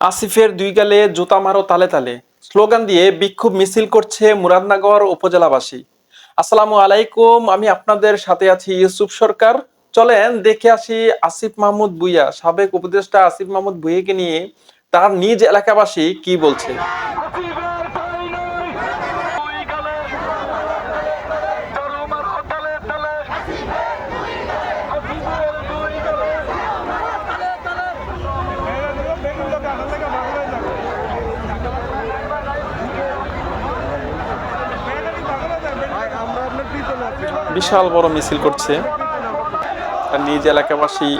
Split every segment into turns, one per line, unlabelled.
আসিফের দুই গালে জুতা মারো তালে তালে। স্লোগান দিয়ে বিক্ষোভ মিছিল করছে মুরাদনগর উপজেলাবাসী। আসসালামু আলাইকুম, আমি আপনাদের সাথে আছি ইউসুফ সরকার। চলেন দেখে আসি আসিফ মাহমুদ ভুইয়া, সাবেক উপদেষ্টা আসিফ মাহমুদ ভুইয়াকে নিয়ে তার নিজ এলাকাবাসী কি বলছে
আসিফের ঠাঁই নাই। দুই গালে জড়ো মারো তালে তালে। আসিফের দুই গালে।
বিশাল বড় মিছিল করছে। আর নিজ এলাকাবাসী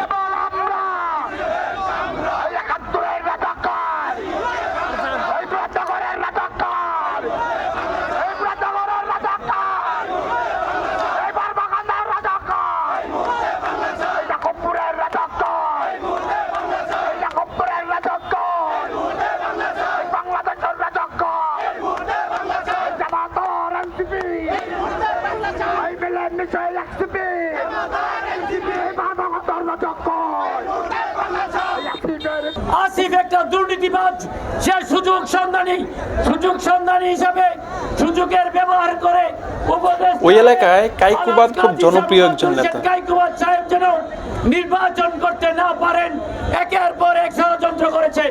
এই আসিফের
আসিফ একটা দুর্নীতিবাজ সে সুযোগ সন্ধানী সুযোগ সন্ধানী হিসাবে সুযোগের ব্যবহার করে উপদেশ
ওই এলাকায় কাইকুবাদ খুব জনপ্রিয় একজন নেতা।
কাইকুবাদ সাহেব যেন নির্বাচন করতে না পারেন একের পর এক ষড়যন্ত্র করেছেন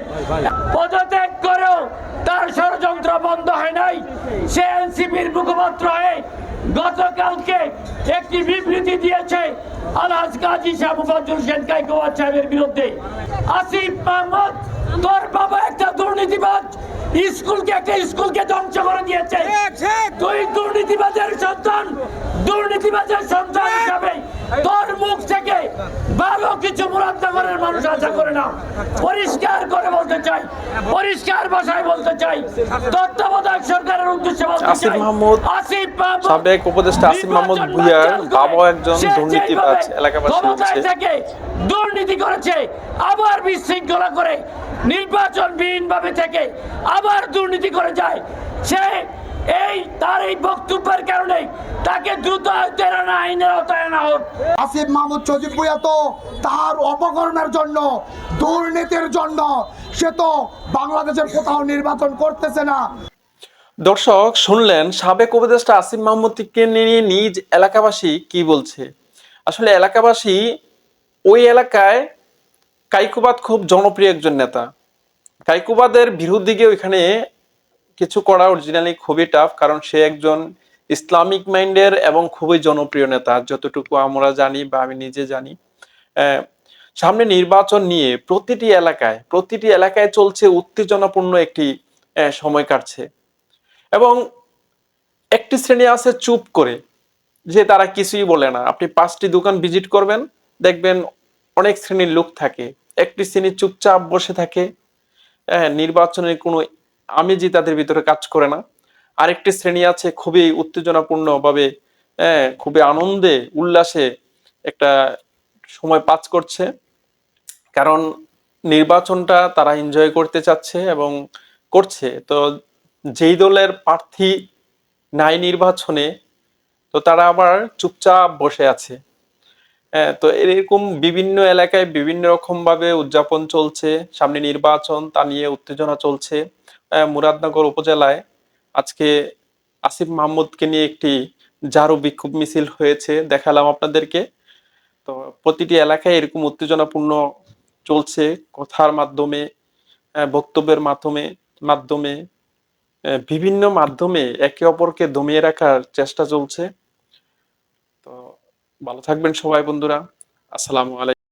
পদত্যাগ করেও তার ষড়যন্ত্র বন্ধ হয় নাই। সে এনসিপির মুখপাত্র হয়ে গতকালকে একটি বিবৃতি দিয়েছে আলহাজ কাজী শাহ মুফাজ্জুল হোসেন সাহেবের বিরুদ্ধে। আসিফ মাহমুদ তোর বাবা একটা দুর্নীতিবাজ স্কুলকে একটা স্কুলকে ধ্বংস করে দিয়েছে। তুই দুর্নীতিবাজের সন্তান দুর্নীতিবাজের সন্তান হিসাবে তোর ভালো কিছু মুরাদনগরের মানুষ আশা করে না পরিষ্কার করে বলতে চাই পরিষ্কার ভাষায় বলতে চাই তত্ত্বাবধায়ক সরকারের উদ্দেশ্যে বলতে
আসিফ
চাই
মাহমুদ,
আসিফ মাহমুদ
সাবেক উপদেষ্টা আসিফ মাহমুদ
নির্বাচন
ভূঁইয়ার বাবাও একজন দুর্নীতিবাজ এলাকাবাসী বলছে।
থেকে দুর্নীতি করেছে আবার বিশৃঙ্খলা করে নির্বাচনবিহীন ভাবে থেকে আবার দুর্নীতি করে যায় সে এই তার এই বক্তব্যের কারণে তাকে দ্রুত আয়ত্তের আইনের আওতায় আনা হোক।
আসিফ মাহমুদ সজিব ভুইয়া তো তার অপকর্মের জন্য দুর্নীতির জন্য সে তো বাংলাদেশের কোথাও নির্বাচন করতেছে না।
দর্শক শুনলেন সাবেক উপদেষ্টা আসিফ মাহমুদকে নিয়ে নিজ এলাকাবাসী কি বলছে? আসলে এলাকাবাসী ওই এলাকায় কাইকুবাদ খুব জনপ্রিয় একজন নেতা। কাইকুবাদের বিরুদ্ধে গিয়ে ওইখানে কিছু করা অরিজিনালি খুবই টাফ কারণ সে একজন ইসলামিক মাইন্ডের এবং খুবই জনপ্রিয় নেতা, যতটুকু আমরা জানি বা আমি নিজে জানি। সামনে নির্বাচন নিয়ে প্রতিটি এলাকায় প্রতিটি এলাকায় চলছে উত্তেজনাপূর্ণ একটি সময় কাটছে। এবং একটি শ্রেণি আছে চুপ করে, যে তারা কিছুই বলে না। আপনি পাঁচটি দোকান ভিজিট করবেন, দেখবেন অনেক শ্রেণির লোক থাকে। একটি শ্রেণি চুপচাপ বসে থাকে। নির্বাচনের কোনো আমেজি তাদের ভিতরে কাজ করে না আরেকটি শ্রেণি আছে খুবই উত্তেজনাপূর্ণ ভাবে হ্যাঁ, খুবই আনন্দে উল্লাসে একটা সময় পাস করছে। কারণ নির্বাচনটা তারা এনজয় করতে চাচ্ছে এবং করছে। তো যেই দলের প্রার্থী নাই নির্বাচনে তো তারা আবার চুপচাপ বসে আছে। হ্যাঁ, তো এরকম বিভিন্ন এলাকায় বিভিন্ন রকম ভাবে উদযাপন চলছে। সামনে নির্বাচন তা নিয়ে উত্তেজনা চলছে। মুরাদনগর উপজেলায় আজকে আসিফ মাহমুদকে নিয়ে একটি জারু বিক্ষোভ মিছিল হয়েছে, দেখালাম আপনাদেরকে। তো প্রতিটি এলাকায় এরকম উত্তেজনাপূর্ণ চলছে কথার মাধ্যমে বক্তব্যের মাধ্যমে মাধ্যমে বিভিন্ন মাধ্যমে একে অপরকে দমিয়ে রাখার চেষ্টা চলছে। তো ভালো থাকবেন সবাই বন্ধুরা। আসসালামু আলাইকুম।